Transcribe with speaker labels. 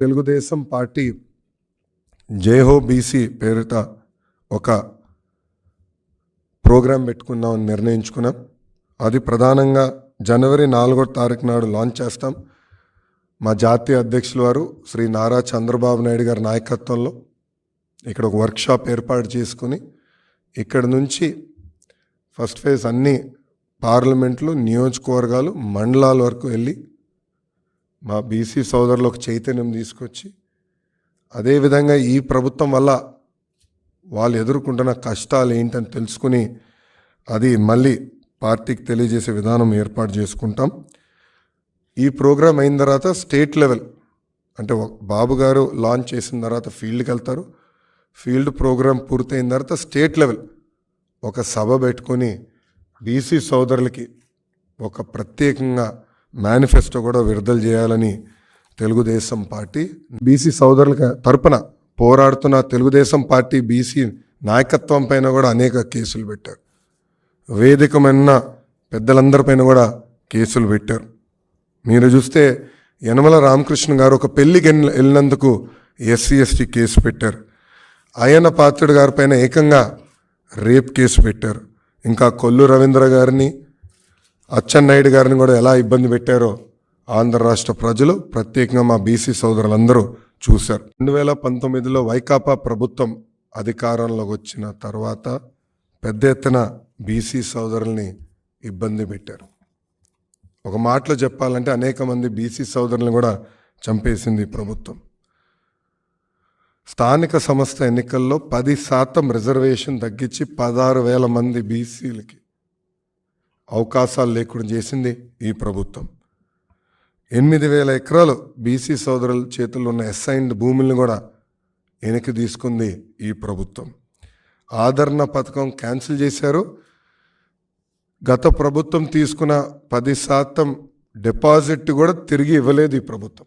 Speaker 1: Telugu Desam party జేహో BC పేరిట ఒక programme పెట్టుకుందామని నిర్ణయించుకున్నాం. అది ప్రధానంగా జనవరి నాలుగో తారీఖు నాడు లాంచ్ చేస్తాం. మా జాతీయ అధ్యక్షుల వారు శ్రీ నారా చంద్రబాబు నాయుడు గారి నాయకత్వంలో ఇక్కడ ఒక వర్క్షాప్ ఏర్పాటు చేసుకుని ఇక్కడ నుంచి ఫస్ట్ ఫేజ్ అన్ని పార్లమెంట్లు నియోజకవర్గాలు మండలాల వరకు వెళ్ళి మా బీసీ సోదరులకు చైతన్యం తీసుకొచ్చి అదేవిధంగా ఈ ప్రభుత్వం వల్ల వాళ్ళు ఎదుర్కొంటున్న కష్టాలు ఏంటని తెలుసుకుని అది మళ్ళీ పార్టీకి తెలియజేసే విధానం ఏర్పాటు చేసుకుంటాం. ఈ ప్రోగ్రాం అయిన తర్వాత స్టేట్ లెవెల్ అంటే ఒక- బాబు గారు లాంచ్ చేసిన తర్వాత ఫీల్డ్కి వెళ్తారు. ఫీల్డ్ ప్రోగ్రాం పూర్తయిన తర్వాత స్టేట్ లెవెల్ ఒక సభ పెట్టుకొని బీసీ సోదరులకి ఒక ప్రత్యేకంగా మేనిఫెస్టో కూడా విడుదల చేయాలని తెలుగుదేశం పార్టీ బీసీ సోదరుల తరపున పోరాడుతున్న తెలుగుదేశం పార్టీ బీసీ నాయకత్వం పైన కూడా అనేక కేసులు పెట్టారు. వేదికమైన పెద్దలందరిపైన కూడా కేసులు పెట్టారు. మీరు చూస్తే యనమల రామకృష్ణ గారు ఒక పెళ్ళికి వెళ్ళినందుకు ఎస్సీ ఎస్టీ కేసు పెట్టారు. అయన పాత్రుడు గారి పైన ఏకంగా రేప్ కేసు పెట్టారు. ఇంకా కొల్లు రవీంద్ర గారిని అచ్చెన్నాయుడు గారిని కూడా ఎలా ఇబ్బంది పెట్టారో ఆంధ్ర రాష్ట్ర ప్రజలు ప్రత్యేకంగా మా బీసీ సోదరులందరూ చూశారు. రెండు వేల పంతొమ్మిదిలో వైకాపా ప్రభుత్వం అధికారంలోకి వచ్చిన తర్వాత పెద్ద ఎత్తున బీసీ సోదరుల్ని ఇబ్బంది పెట్టారు. ఒక మాటలో చెప్పాలంటే అనేక మంది బీసీ సోదరులను కూడా చంపేసింది ప్రభుత్వం. స్థానిక సంస్థ ఎన్నికల్లో పది శాతం రిజర్వేషన్ తగ్గించి పదహారు వేల మంది బీసీలకి అవకాశాలు లేకుండా చేసింది ఈ ప్రభుత్వం. ఎనిమిది వేల ఎకరాలు బీసీ సోదరుల చేతుల్లో ఉన్న అసైన్డ్ భూములను కూడా వెనక్కి తీసుకుంది ఈ ప్రభుత్వం. ఆదరణ పథకం క్యాన్సిల్ చేశారు. గత ప్రభుత్వం తీసుకున్న పది శాతం డిపాజిట్ కూడా తిరిగి ఇవ్వలేదు ఈ ప్రభుత్వం.